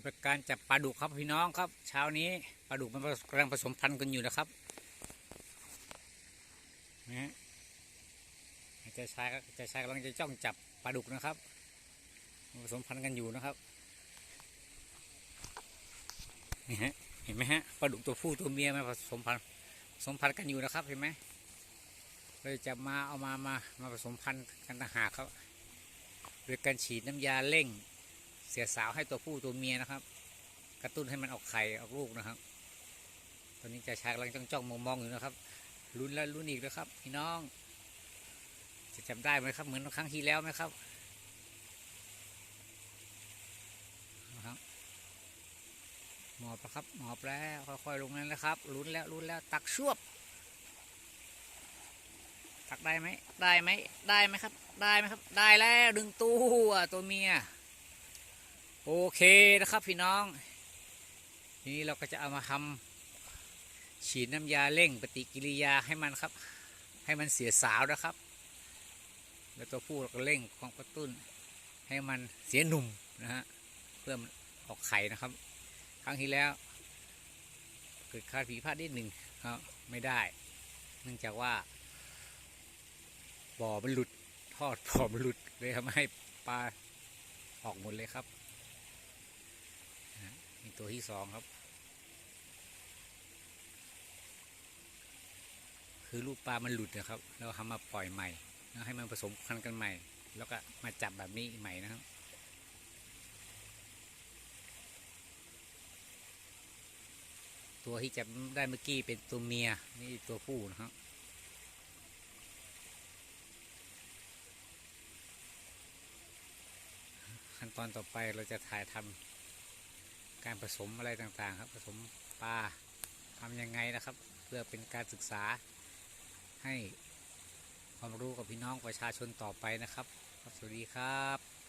ฏิบัติการจับปลาดุกครับพี่น้องครับ เช้านี้ปลาดุกมันกำลังผสมพันธุ์กันอยู่นะครับนะฮะเจะชายจะชายกำลังจะจ้องจับปลาดุกนะครับผสมพันธุ์กันอยู่นะครับนี่ฮะเห็นไหมฮะปลาดุกตัวผู้ตัวเมียมันผสมพันธุ์ผสมพันธุ์กันอยู่นะครับเห็นไหมเลยจะมาเอามามามาผสมพันธุ์กันต่างหากครับโดยการฉีดน้ำยาเร่ง เสียสาวให้ตัวผู้ตัวเมียนะครับ กระตุ้นให้มันออกไข่ออกลูกนะครับ ตอนนี้จะชากำลังจ้องมองมองๆอยู่นะครับลุ้นแล้วลุ้นอีกนะครับ พี่น้อง จะจำได้ไหมครับ เหมือนครั้งที่แล้วไหมครับนะครับหมอบแล้วครับหมอบแล้วค่อยๆลงนั่นแล้วครับลุ้นแล้วลุ้นแล้วตักชวบตักได้ไหมได้ไหมได้ไหมครับ ได้ไหมครับ ได้แล้วดึงตัวตัวเมีย โอเคนะครับพี่น้อง ทีนี้เราก็จะเอามาทำฉีดน้ำยาเร่งปฏิกิริยาให้มันครับ ให้มันเสียสาวนะครับ แล้วตัวผู้เราก็เร่งของกระตุ้น ให้มันเสียหนุ่มนะฮะเพื่อมันออกไข่นะครับ ครั้งที่แล้วเกิดคาดผิดพลาดนิดหนึ่งครับไม่ได้ เนื่องจากว่าบ่อมันหลุดทอดบ่อมันหลุดเลยทำให้ปลาออกหมดเลยครับ ตัวที่สองครับ คือลูกปลามันหลุดนะครับเราทำมาปล่อยใหม่ แล้วให้มันผสมพันธุ์กันใหม่ แล้วก็มาจับแบบนี้ใหม่นะครับตัวที่จับได้เมื่อกี้เป็นตัวเมียนี่ตัวผู้นะครับขั้นตอนต่อไปเราจะถ่ายทำ การผสมอะไรต่างๆ ครับผสมปลาทำยังไงนะครับ เพื่อเป็นการศึกษาให้ความรู้กับพี่น้องประชาชนต่อไปนะครับสวัสดีครับ